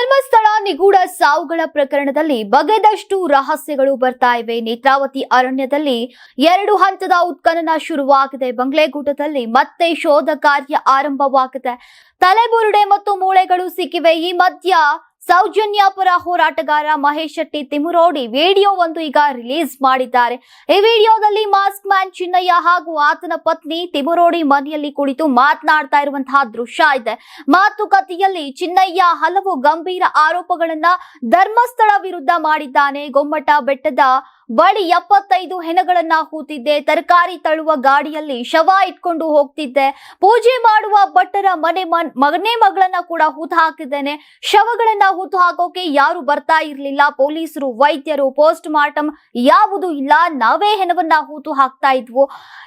ಧರ್ಮಸ್ಥಳ ನಿಗೂಢ ಸಾವುಗಳ ಪ್ರಕರಣದಲ್ಲಿ ಬಗೆದಷ್ಟು ರಹಸ್ಯಗಳು ಬರ್ತಾ ಇವೆ. ನೇತ್ರಾವತಿ ಅರಣ್ಯದಲ್ಲಿ ಎರಡು ಹಂತದ ಉತ್ಖನನ ಶುರುವಾಗಿದೆ. ಬಂಗ್ಲೆಗೂಟದಲ್ಲಿ ಮತ್ತೆ ಶೋಧ ಕಾರ್ಯ ಆರಂಭವಾಗಿದೆ. ತಲೆಬುರುಡೆ ಮತ್ತು ಮೂಳೆಗಳು ಸಿಕ್ಕಿವೆ. ಈ ಮಧ್ಯ ಸೌಜನ್ಯ ಪರ ಹೋರಾಟಗಾರ ಮಹೇಶ್ ಶೆಟ್ಟಿ ತಿಮುರೋಡಿ ವಿಡಿಯೋ ಒಂದು ಈಗ ರಿಲೀಸ್ ಮಾಡಿದ್ದಾರೆ. ಈ ವಿಡಿಯೋದಲ್ಲಿ ಮಾಸ್ಕ್ ಮ್ಯಾನ್ ಚಿನ್ನಯ್ಯ ಹಾಗೂ ಆತನ ಪತ್ನಿ ತಿಮುರೋಡಿ ಮನೆಯಲ್ಲಿ ಕುಳಿತು ಮಾತನಾಡ್ತಾ ಇರುವಂತಹ ದೃಶ್ಯ ಇದೆ. ಮಾತುಕತೆಯಲ್ಲಿ ಚಿನ್ನಯ್ಯ ಹಲವು ಗಂಭೀರ ಆರೋಪಗಳನ್ನ ಧರ್ಮಸ್ಥಳ ವಿರುದ್ಧ ಮಾಡಿದ್ದಾನೆ. ಗೊಮ್ಮಟ ಬೆಟ್ಟದ ಬಳಿ ಎಪ್ಪತ್ತೈದು ಹೆಣಗಳನ್ನ ಹೂತಿದ್ದೆ. ತರಕಾರಿ ತಳ್ಳುವ ಗಾಡಿಯಲ್ಲಿ ಶವ ಇಟ್ಕೊಂಡು ಹೋಗ್ತಿದ್ದೆ. ಪೂಜೆ ಮಾಡುವ ಭಟ್ಟರ ಮನ್- ಮಗನೇ ಮಗಳನ್ನ ಕೂಡ ಹೂತು ಹಾಕಿದ್ದೇನೆ. ಶವಗಳನ್ನ ಹೂತು ಹಾಕೋಕೆ ಯಾರು ಬರ್ತಾ ಇರ್ಲಿಲ್ಲ. ಪೊಲೀಸರು, ವೈದ್ಯರು ಪೋಸ್ಟ್ ಮಾರ್ಟಮ್ ಯಾವುದು ಇಲ್ಲ. ನಾವೇ ಹೆಣವನ್ನ ಹೂತು ಹಾಕ್ತಾ ಇದ್ವು.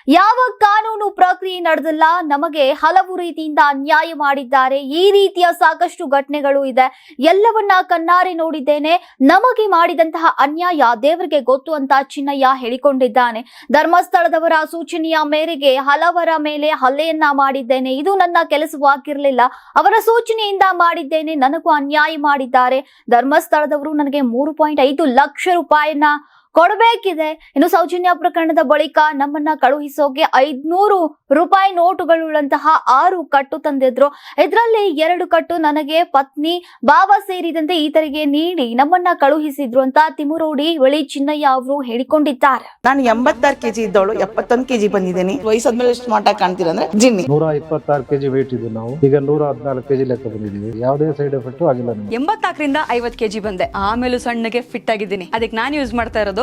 ಯಾವ ಕಾನೂನು ಪ್ರಕ್ರಿಯೆ ನಡೆದಿಲ್ಲ. ನಮಗೆ ಹಲವು ರೀತಿಯಿಂದ ಅನ್ಯಾಯ ಮಾಡಿದ್ದಾರೆ. ಈ ರೀತಿಯ ಸಾಕಷ್ಟು ಘಟನೆಗಳು ಇದೆ. ಎಲ್ಲವನ್ನ ಕಣ್ಣಾರೆ ನೋಡಿದ್ದೇನೆ. ನಮಗೆ ಮಾಡಿದಂತಹ ಅನ್ಯಾಯ ದೇವರಿಗೆ ಗೊತ್ತು ಅಂತ ಚಿನ್ನಯ್ಯ ಹೇಳಿಕೊಂಡಿದ್ದಾನೆ. ಧರ್ಮಸ್ಥಳದವರ ಸೂಚನೆಯ ಮೇರೆಗೆ ಹಲವರ ಮೇಲೆ ಹಲ್ಲೆಯನ್ನ ಮಾಡಿದ್ದೇನೆ. ಇದು ನನ್ನ ಕೆಲಸವಾಗಿರಲಿಲ್ಲ ಅವರ ಸೂಚನೆಯಿಂದ ಮಾಡಿದ್ದೇನೆ. ನನಗೂ ಅನ್ಯಾಯ ಮಾಡಿದ್ದಾರೆ. ಧರ್ಮಸ್ಥಳದವರು ನನಗೆ ಮೂರು ಪಾಯಿಂಟ್ ಐದು ಲಕ್ಷ ರೂಪಾಯಿನ ಕೊಡಬೇಕಿದೆ. ಇನ್ನು ಸೌಜನ್ಯ ಪ್ರಕರಣದ ಬಳಿಕ ನಮ್ಮನ್ನ ಕಳುಹಿಸೋಕೆ ಐದ್ನೂರು ರೂಪಾಯಿ ನೋಟುಗಳುಳ್ಳಂತಹ ಆರು ಕಟ್ಟು ತಂದಿದ್ರು. ಇದರಲ್ಲಿ ಎರಡು ಕಟ್ಟು ನನಗೆ ಪತ್ನಿ ಬಾಬಾ ಸೇರಿದಂತೆ ಈತರಿಗೆ ನೀಡಿ ನಮ್ಮನ್ನ ಕಳುಹಿಸಿದ್ರು ಅಂತ ತಿಮುರೋಡಿ ಬಳಿ ಚಿನ್ನಯ್ಯ ಅವರು ಹೇಳಿಕೊಂಡಿದ್ದಾರೆ. ನಾನು ಎಂಬತ್ತಾರು ಕೆಜಿ ಇದ್ದವಳು ಎಪ್ಪತ್ತೊಂದು ಕೆಜಿ ಬಂದಿದ್ದೀನಿ. ವಯಸ್ಸಾದ್ಮೇಲೆ ಎಷ್ಟು ಮಾಟ ಆಗಿ ಕಾಣ್ತೀರ ಅಂದ್ರೆ ಜಿನ್ನಿ. ನೂರ ಇಪ್ಪತ್ತಾರು ಕೆಜಿ ವೇಟ್ ಇದ್ದೀವಿ ನಾವು. ಈಗ ನೂರ ಹದಿನಾಲ್ಕು ಕೆಜಿ ಲೆಕ್ಕ ಬಂದಿದ್ದೀವಿ. ಯಾವುದೇ ಸೈಡ್ ಎಫೆಕ್ಟ್ ಆಗಿಲ್ಲ ಎಂಬತ್ತಾಕರಿಂದ ಎಂಬತ್ನಾಲ್ಕರಿಂದ ಐವತ್ ಕೆಜಿ ಬಂದೆ. ಆಮೇಲೆ ಸಣ್ಣಗೆ ಫಿಟ್ ಆಗಿದ್ದೀನಿ. ಅದಕ್ಕೆ ನಾನು ಯೂಸ್ ಮಾಡ್ತಾ ಇರೋದು